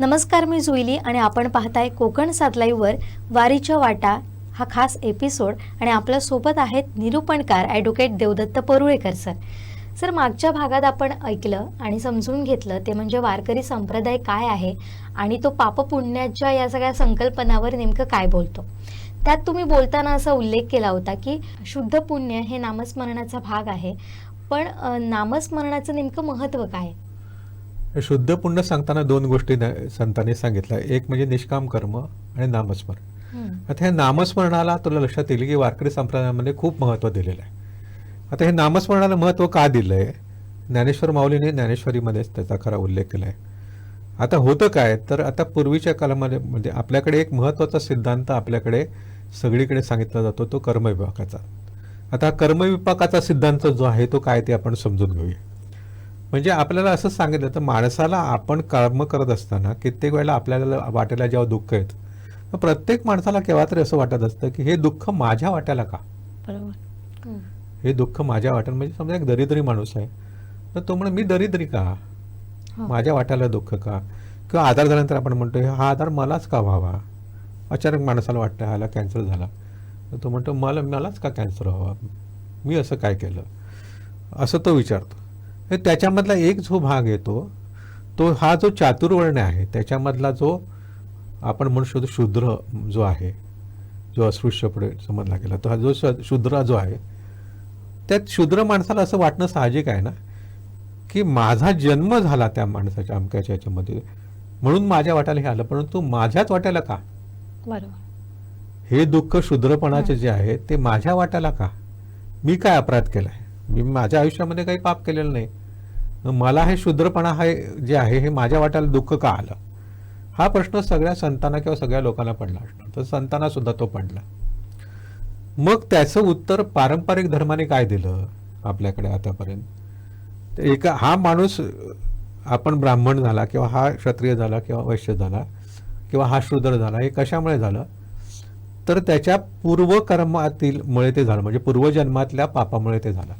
नमस्कार मी जुईली आणि आपण पाहताय कोकण सातलाईवर वारीच्या वाटा हा खास एपिसोड आणि आपल्यासोबत आहेत निरूपणकार advocate Devdatta Parulekar sir. Sir मागच्या भागात आपण ऐकलं आणि समजून घेतलं ते म्हणजे वारकरी संप्रदाय काय आहे आणि तो पापपुण्याच्या या सगळ्या संकल्पनावर नेमकं काय बोलतो? त्यात तुम्ही बोलताना असा उल्लेख केला होता की शुद्ध पुण्य हे नामस्मरणाचा भाग आहे पण नामस्मरणाचं नेमकं महत्त्व काय? शुद्ध पुण्य सांगताना दोन गोष्टी संतांनी सांगितल्या. एक म्हणजे निष्काम कर्म आणि नामस्मरण. आता हे नामस्मरणाला तुला लक्षात येईल की वारकरी संप्रदायामध्ये खूप महत्त्व दिलेलं आहे. आता हे नामस्मरणाला महत्त्व का दिलं आहे ज्ञानेश्वर माऊलीने ज्ञानेश्वरीमध्येच त्याचा खरा उल्लेख केला आहे आता होतं काय? तर आता पूर्वीच्या काळामध्ये म्हणजे आपल्याकडे एक महत्त्वाचा सिद्धांत आपल्याकडे सगळीकडे सांगितला जातो तो कर्मविपाकाचा आता कर्मविपाकाचा सिद्धांत जो आहे तो काय ते आपण समजून घेऊया. म्हणजे आपल्याला असं सांगितलं तर माणसाला आपण कर्म करत असताना कित्येक वेळेला आपल्याला वाटेला जेव्हा दुःख येत तर प्रत्येक माणसाला केव्हा तरी असं वाटत असतं की हे दुःख माझ्या वाट्याला का? बरोबर. हे. दुःख माझ्या वाट्याला म्हणजे समजा एक दरिद्री माणूस आहे तर तो म्हणे मी दरिद्री का? हो. माझ्या वाट्याला दुःख का? किंवा आधार झाल्यानंतर आपण म्हणतो हा आधार मलाच का व्हावा? अचानक माणसाला वाटतं ह्याला कॅन्सर झाला. तर तो म्हणतो मला मलाच का कॅन्सर व्हावा? मी असं काय केलं? असं तो विचारतो. त्याच्यामधला एक जो भाग येतो तो हा जो चातुर्वर्ण आहे त्याच्यामधला जो आपण म्हणू शकतो शूद्र जो आहे जो अस्पृश्य पुढे समजला गेला तो हा जो शूद्र जो आहे त्यात शूद्र माणसाला असं वाटणं साहजिक आहे ना की माझा जन्म झाला त्या माणसाच्या अमक्याच्या याच्यामध्ये. म्हणून माझ्या वाट्याला हे आलं परंतु माझ्याच वाट्याला का? बरोबर. हे दुःख शूद्रपणाचे जे आहे ते माझ्या वाट्याला का? मी काय अपराध केलाय? मी माझ्या आयुष्यामध्ये काही पाप केलेलं नाही. मला हे शूद्रपणा हे जे आहे हे माझ्या वाट्याला दुःख का आलं? हा प्रश्न सगळ्या संतांना किंवा सगळ्या लोकांना पडला असणार. तर संतांना सुद्धा तो पडला. मग त्याचं उत्तर पारंपरिक धर्माने काय दिलं आपल्याकडे आतापर्यंत? एक एका हा माणूस आपण ब्राह्मण झाला किंवा हा क्षत्रिय झाला किंवा वैश्य झाला किंवा हा शूद्र झाला हे कशामुळे झालं? तर त्याच्या पूर्वकर्मातील मुळे ते झालं. म्हणजे पूर्वजन्मातल्या पापामुळे ते झालं.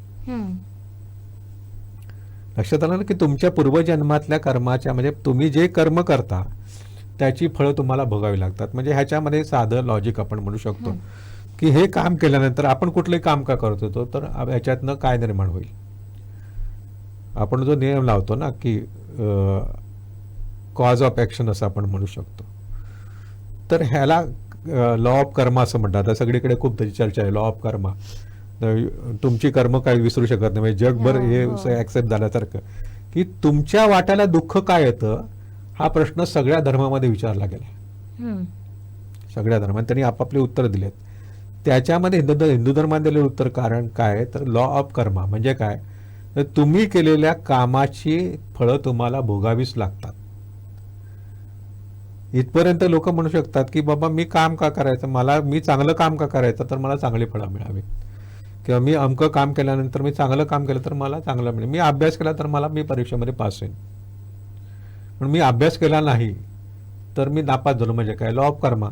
लक्षात आलं ना की तुमच्या पूर्वजन्मातल्या कर्माच्या म्हणजे तुम्ही जे कर्म करता त्याची फळं तुम्हाला भोगावी लागतात. म्हणजे ह्याच्यामध्ये साधं लॉजिक आपण म्हणू शकतो. की हे काम केल्यानंतर आपण कुठलंही काम का करत होतो तर ह्याच्यातनं काय निर्माण होईल? आपण जो नियम लावतो ना की कॉज ऑफ ॲक्शन असं आपण म्हणू शकतो. तर ह्याला लॉ ऑफ कर्मा असं म्हणतात. सगळीकडे खूप त्याची चर्चा आहे. लॉ ऑफ कर्मा तुमची कर्म काही विसरू शकत नाही. म्हणजे जगभर हो, हे हो. ऍक्सेप्ट झाल्यासारखं. की तुमच्या वाट्याला दुःख काय येतं हा प्रश्न सगळ्या धर्मामध्ये विचारला गेला. सगळ्या धर्मात. त्यांनी आपापले उत्तर दिलेत. त्याच्यामध्ये हिंदू हिंदू धर्मात दिलेलं उत्तर कारण काय तर लॉ ऑफ कर्मा म्हणजे काय? तर तुम्ही केलेल्या कामाची फळं तुम्हाला भोगावीच लागतात. इथपर्यंत लोक म्हणू शकतात की बाबा मी काम का करायचं? मला मी चांगलं काम का करायचं? तर मला चांगली फळं मिळावी किंवा मी अमकं काम केल्यानंतर मी चांगलं काम केलं तर मला चांगलं मिळेल. मी अभ्यास केला तर मला मी परीक्षेमध्ये पास होईन. पण मी अभ्यास केला नाही तर मी नापास झालो. म्हणजे काय? लॉ ऑफ कर्मा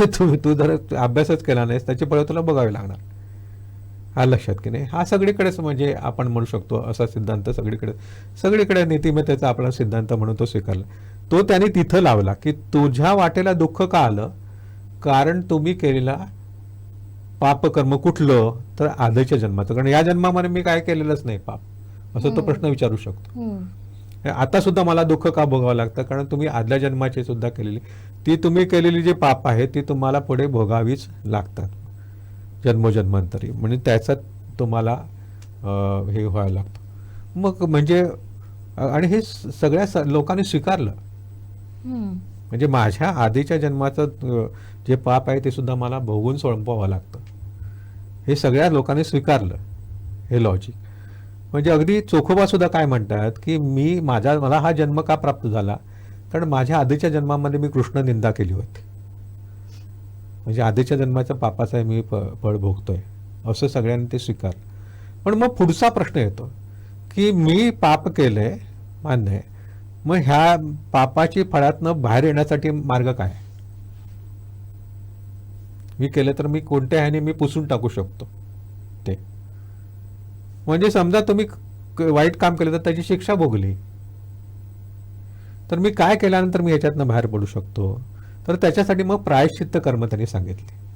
तू तू जर अभ्यासच केला नाहीस त्याची पळ तुला बघावी लागणार. हा लक्षात की नाही? हा सगळीकडेच म्हणजे आपण म्हणू शकतो असा सिद्धांत सगळीकडे सगळीकडे नीतिमत्तेचा आपला सिद्धांत म्हणून तो स्वीकारला. तो त्याने तिथं लावला की तुझ्या वाटेला दुःख का आलं? कारण तुम्ही केलेला पापकर्म कुठलं तर आधीच्या जन्माचं. कारण या जन्मामध्ये मी काय केलेलंच नाही पाप. असं तो प्रश्न विचारू शकतो. आता सुद्धा मला दुःख का भोगावं लागतं? कारण तुम्ही आदल्या जन्माची सुद्धा केलेली. ती तुम्ही केलेली जी पाप आहे ती तुम्हाला पुढे भोगावीच लागतात. जन्मोजन्मांतरी. म्हणजे त्याच्यात तुम्हाला हे व्हायला लागतं. मग म्हणजे आणि हे सगळ्या लोकांनी स्वीकारलं. म्हणजे माझ्या आधीच्या जन्माचं जे पाप आहे ते सुद्धा मला भोगून सोडवावं लागतं. हे सगळ्या लोकांनी स्वीकारलं. हे लॉजिक म्हणजे अगदी चोखोबा सुद्धा काय म्हणतात की मी माझा मला हा जन्म का प्राप्त झाला? कारण माझ्या आधीच्या जन्मामध्ये मी कृष्ण निंदा केली होती. म्हणजे आधीच्या जन्माच्या पापाचा मी फ फळ भोगतोय. असं सगळ्यांनी ते स्वीकारलं. पण मग पुढचा प्रश्न येतो की मी पाप केलंय मान्य आहे. मग ह्या पापाची फळातनं बाहेर येण्यासाठी मार्ग काय? मी केलं तर मी कोणत्या ह्याने मी पुसून टाकू शकतो? ते. म्हणजे समजा तुम्ही वाईट काम केलं तर त्याची शिक्षा भोगली. तर मी काय केल्यानंतर मी ह्याच्यातनं बाहेर पडू शकतो? तर त्याच्यासाठी मग प्रायश्चित्त कर्म त्यांनी सांगितले.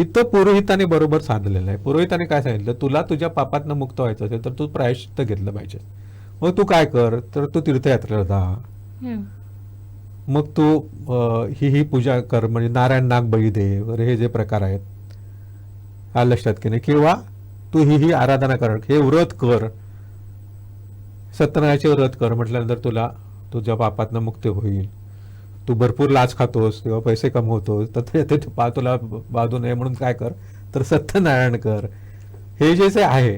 इथं पुरोहिताने बरोबर साधलेलं आहे. पुरोहिताने काय सांगितलं? तुला तुझ्या पापातनं मुक्त व्हायचं असेल तर तू प्रायश्चित्त घेतलं पाहिजे. मग तू काय कर? तर तू तीर्थयात्रेला जा. मग तू ही ही पूजा कर म्हणजे नारायण नाग बळी दे वगैरे हे जे प्रकार आहेत आलं लक्षात की नाही किंवा तू ही ही आराधना कर हे व्रत कर. सत्यनारायणाचे व्रत कर म्हटल्यानंतर तुला तुझ्या पापातनं मुक्ती होईल. तू भरपूर लाच खातोस किंवा पैसे कमवतोस तर ते पा तुला बाधू नये म्हणून काय कर तर सत्यनारायण कर. हे जे जे आहे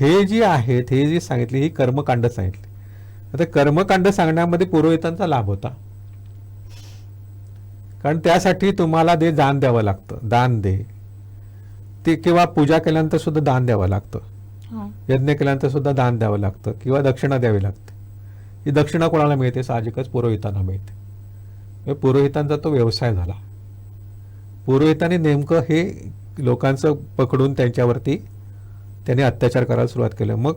हे जी आहेत हे जे सांगितले ही कर्मकांड सांगितली. आता कर्मकांड सांगण्यामध्ये पुरोहितांचा लाभ होता. कारण त्यासाठी तुम्हाला ते दान द्यावं लागतं. दान दे. ते किंवा पूजा केल्यानंतर सुद्धा दान द्यावं लागतं. हा. यज्ञ केल्यानंतर सुद्धा दान द्यावं लागतं किंवा दक्षिणा द्यावी लागते. ही दक्षिणा कोणाला मिळते? साहजिकच पुरोहितांना मिळते. हे पुरोहितांचा तो व्यवसाय झाला. पुरोहितांनी नेमकं हे लोकांचं पकडून त्यांच्यावरती त्यांनी अत्याचार करायला सुरुवात केलं. मग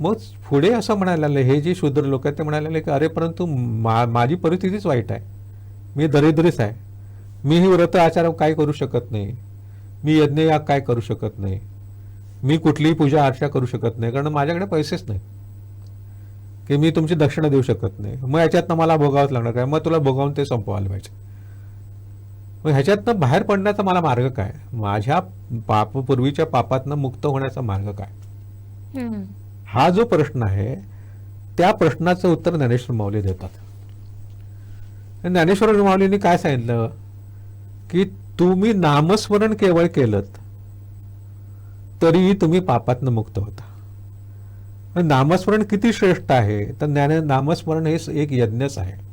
मग पुढे असं म्हणायला लागले हे जे शूद्र लोक आहेत ते म्हणायला लागले की अरे परंतु मा माझी परिस्थितीच वाईट आहे. मी दरिद्रीच आहे. मी ही व्रत आचार काय करू शकत नाही. मी यज्ञ याग काय करू शकत नाही. मी कुठलीही पूजा अर्चा करू शकत नाही कारण माझ्याकडे पैसेच नाहीत की मी तुमची दक्षिणा देऊ शकत नाही. मग ह्याच्यातनं मला भोगावंच लागणार काय? मग तुला भोगावून ते संपवायला पाहिजे. मग ह्याच्यातनं बाहेर पडण्याचा मला मार्ग काय? माझ्या पाप पूर्वीच्या पापातनं मुक्त होण्याचा मार्ग काय. हा जो प्रश्न आहे त्या प्रश्नाचं उत्तर ज्ञानेश्वर माऊली देतात. ज्ञानेश्वर माऊलींनी काय सांगितलं? की तुम्ही नामस्मरण केवळ केलं तरीही तुम्ही पापातनं मुक्त होता. नामस्मरण किती श्रेष्ठ आहे? तर ज्ञान नामस्मरण हे एक यज्ञच आहे.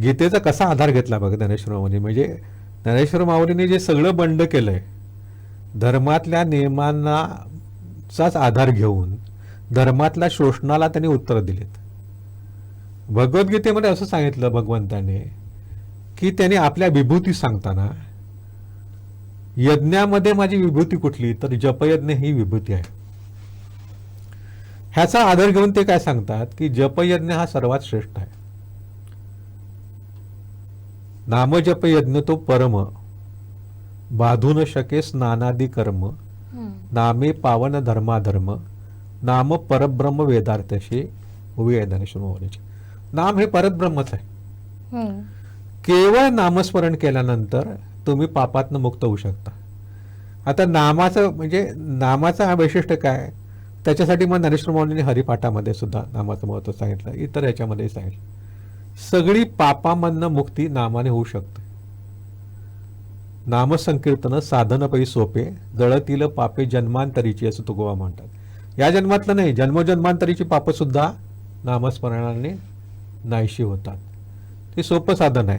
गीतेचा कसा आधार घेतला बघा ज्ञानेश्वर माऊली. म्हणजे ज्ञानेश्वर माऊलीने जे सगळं बंड केलंय धर्मातल्या नियमांनाचाच आधार घेऊन धर्मातल्या शोषणाला त्यांनी उत्तर दिलीत. भगवद्गीतेमध्ये असं सांगितलं भगवंताने की त्याने आपल्या विभूती सांगताना यज्ञामध्ये माझी विभूती कुठली? तर जपयज्ञ ही विभूती आहे. ह्याचा आधार घेऊन ते काय सांगतात? की जपयज्ञ हा सर्वात श्रेष्ठ आहे. नामजप यज्ञ तो परम बाधू न शके स्नानादी कर्म. नामे पावन धर्माधर्म नाम परब्रह्म वेदार्थशी माऊलीची नाम हे परब्रह्मच आहे. हम्म. केवळ नामस्मरण केल्यानंतर तुम्ही पापातनं मुक्त होऊ शकता. आता नामाचं म्हणजे नामाचं हा वैशिष्ट्य काय? त्याच्यासाठी मग ज्ञानेश्वर माऊलीने हरिपाठामध्ये सुद्धा नामाचं महत्त्व सांगितलं. इतर याच्यामध्ये सांगितलं. सगळी पापामधनं मुक्ती नामाने होऊ शकते. नामसंकीर्तन साधनपै सोपे जळतील पापे जन्मांतरीची असं तुकोबा म्हणतात. या जन्मातलं नाही जन्मजन्मांतरीची पापं सुद्धा नामस्मरणाने नाहीशी होतात. ते सोपं साधन आहे.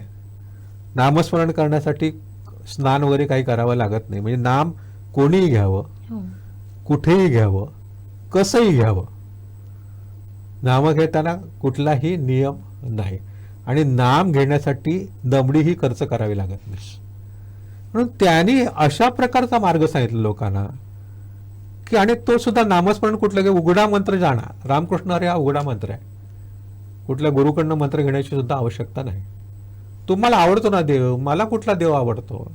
नामस्मरण करण्यासाठी स्नान वगैरे काही करावं लागत नाही. म्हणजे नाम कोणीही घ्यावं हो. कुठेही घ्यावं कसंही घ्यावं. नाम घेताना कुठलाही नियम नाही. आणि नाम घेण्यासाठी दमडीही खर्च करावी लागत नाही. म्हणून त्यांनी अशा प्रकारचा मार्ग सांगितला लोकांना की आणि तो सुद्धा नामस्मरण कुठलं की उघडा मंत्र जाणा. रामकृष्ण हरी हा उघडा मंत्र आहे. कुठल्या गुरुकडनं मंत्र घेण्याची सुद्धा आवश्यकता नाही. तुम्हाला आवडतो ना देव मला कुठला देव आवडतो?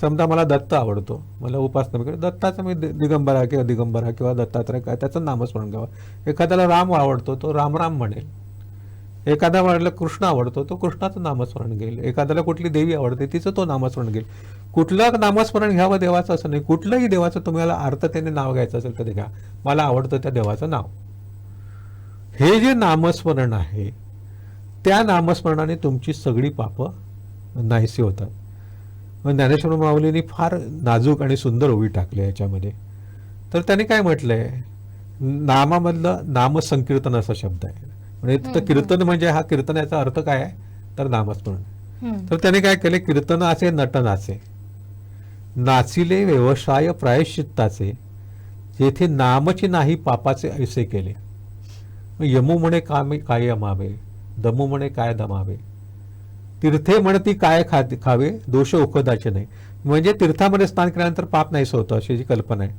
समजा मला दत्त आवडतो. मला उपासना वगैरे दत्ताचं मी दिगंबरा किंवा दिगंबरा किंवा दत्तात्रय काय त्याचं नामस्मरण घ्यावं एखाद्याला राम आवडतो तो राम राम म्हणेल. एखादा म्हटलं कृष्ण आवडतो तो कृष्णाचं नामस्मरण घेईल. एखाद्याला कुठली देवी आवडते तिचं तो नामस्मरण घेईल. कुठलं नामस्मरण घ्यावं देवाचं असं नाही. कुठलंही देवाचं तुम्हाला अर्थतेने नाव घ्यायचं असेल तर घ्या. मला आवडतं त्या देवाचं नाव. हे जे नामस्मरण आहे त्या नामस्मरणाने तुमची सगळी पापं नाहीशी होतात. ज्ञानेश्वर माऊलींनी फार नाजूक आणि सुंदर ओवी टाकली याच्यामध्ये. तर त्यांनी काय म्हटलंय? नामामधलं नामसंकीर्तन असा शब्द आहे. म्हणजे तिथं कीर्तन म्हणजे हा कीर्तन याचा अर्थ काय? आहे तर नामस्मरण. तर त्याने काय केले? कीर्तन असे नटनाचे नाचिले व्यवसाय प्रायश्चित्ताचे जेथे नामची नाही पापाचे ऐसे केले. मग यमू म्हणे कामे काय यमावे दमू म्हणे काय दमावे तीर्थे म्हणे ती काय खा खावे? दोष उखदाचे नाही. म्हणजे तीर्थामध्ये स्नान केल्यानंतर पाप नाही होतं अशी जी कल्पना आहे.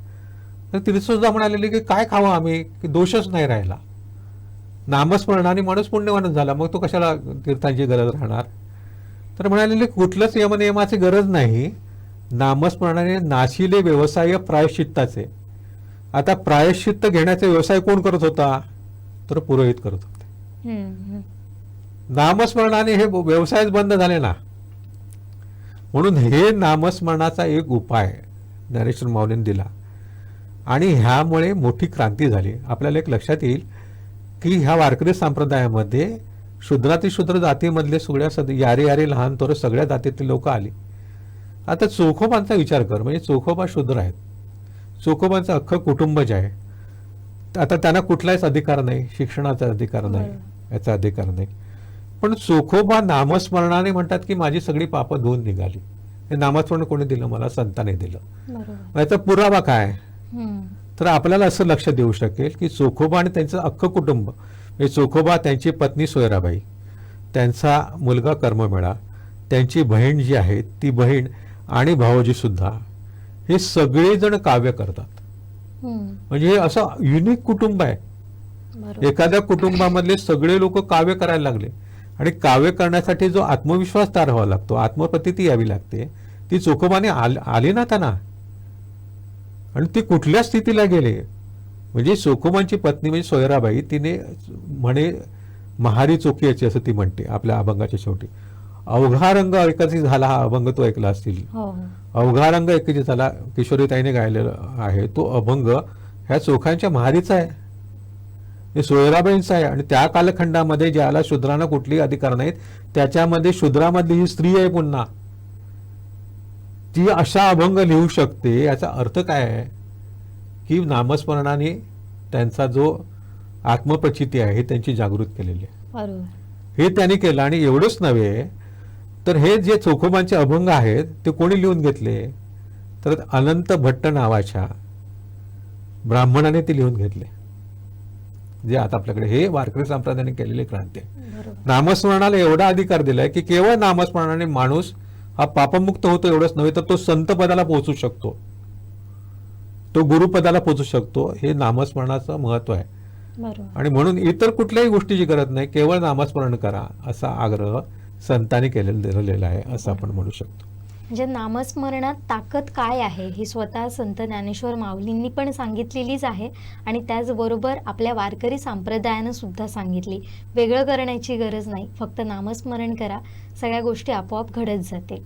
तर तीर्थसुद्धा म्हणालेली की काय खावं आम्ही? की दोषच नाही राहिला. नामस्मरणाने माणूस पुण्यवानच झाला मग तो कशाला तीर्थांची गरज राहणार? तर म्हणालेले कुठलंच यमनियमाची गरज नाही. नामस्मरणाने नाशिले व्यवसाय प्रायश्चित्ताचे. आता प्रायश्चित्त घेण्याचा व्यवसाय कोण करत होता? तर पुरोहित करत होते. नामस्मरणाने हे व्यवसायच बंद झाले ना. म्हणून हे नामस्मरणाचा एक उपाय ज्ञानेश्वर माऊलीने दिला. आणि ह्यामुळे मोठी क्रांती झाली. आपल्याला एक लक्षात येईल की ह्या वारकरी संप्रदायामध्ये शूद्राती शूद्र जातीमधले सगळ्या सद यारे यारे लहान थोर सगळ्या जातीतले लोक आली. आता चोखोबांचा विचार कर. म्हणजे चोखोबा शूद्र आहेत. चोखोबांचं अख्खं कुटुंब जे आहे आता त्यांना कुठलाच अधिकार नाही शिक्षणाचा अधिकार नाही. याचा अधिकार नाही पण चोखोबा नामस्मरणाने म्हणतात की माझी सगळी पापं धुवून निघाली हे नामस्मरण कोणी दिलं मला संताने दिलं याचा पुरावा काय. तर आपल्याला असं लक्ष देऊ शकेल की चोखोबा आणि त्यांचं अख्खं कुटुंब म्हणजे चोखोबा त्यांची पत्नी सोयराबाई त्यांचा मुलगा कर्ममेळा त्यांची बहीण जी आहे ती बहीण आणि भावजी सुद्धा हे सगळेजण काव्य करतात. म्हणजे हे असं युनिक कुटुंब आहे. एखाद्या कुटुंबामधले सगळे लोक काव्य करायला लागले. आणि काव्य करण्यासाठी जो आत्मविश्वास तयार व्हावा लागतो आत्मप्रती यावी लागते. ती चोखोबाने आल- ना त्यांना? आणि ती कुठल्या स्थितीला गेले? म्हणजे चोखोबांची पत्नी म्हणजे सोयराबाई तिने म्हणे महारी चोखी याची असं ती म्हणते आपल्या अभंगाच्या शेवटी. अवघा रंग ऐकायची झाला हा अभंग तो ऐकला असतील. हो. अवघा रंग ऐकायची झाला किशोरीताईने गायलेला आहे. तो अभंग ह्या चोखांच्या महारीचा आहे. हे सोयराबाईंचा आहे. आणि त्या कालखंडामध्ये ज्याला शूद्रांना कुठलेही अधिकार नाहीत त्याच्यामध्ये शूद्रामधली ही स्त्री आहे पुन्हा. ती अशा अभंग लिहू शकते याचा अर्थ काय आहे? की नामस्मरणाने त्यांचा जो आत्मप्रचिती आहे हे त्यांची जागृत केलेली आहे. हे त्यांनी केलं आणि एवढंच नव्हे तर हे जे चोखोबांचे अभंग आहेत ते कोणी लिहून घेतले? तर अनंत भट्ट नावाच्या ब्राह्मणाने ते लिहून घेतले. जे आता आपल्याकडे हे वारकरी संप्रदायाने केलेली क्रांती आहे नामस्मरणाला एवढा अधिकार दिलाय की केवळ नामस्मरणाने माणूस हा पापमुक्त होतो एवढंच नव्हे तर तो संत पदाला पोहोचू शकतो. तो गुरुपदाला पोहोचू शकतो. हे नामस्मरणाचं महत्त्व आहे. आणि म्हणून इतर कुठल्याही गोष्टीची गरज नाही. केवळ नामस्मरण करा असा आग्रह संतांनी केलेला आहे असं आपण म्हणू शकतो. म्हणजे नामस्मरणात ताकद काय आहे ही स्वतः संत ज्ञानेश्वर माऊलींनी पण सांगितलेलीच आहे आणि त्याचबरोबर आपल्या वारकरी संप्रदायानं सुद्धा सांगितली. वेगळं करण्याची गरज नाही फक्त नामस्मरण करा. सगळ्या गोष्टी आपोआप घडत जातील.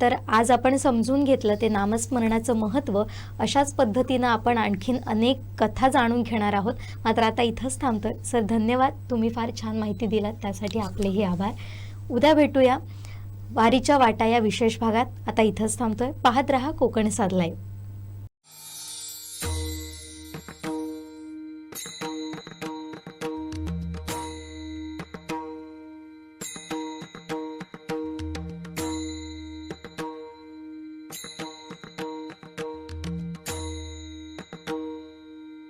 तर आज आपण समजून घेतलं ते नामस्मरणाचं महत्त्व. अशाच पद्धतीनं आपण आणखीन अनेक कथा जाणून घेणार आहोत. मात्र आता इथंच थांबतोय. सर धन्यवाद. तुम्ही फार छान माहिती दिलात. त्यासाठी आपलेही आभार. उद्या भेटूया वारीच्या वाटा या विशेष भागात. आता इथंच थांबतोय. पाहत रहा कोकण साध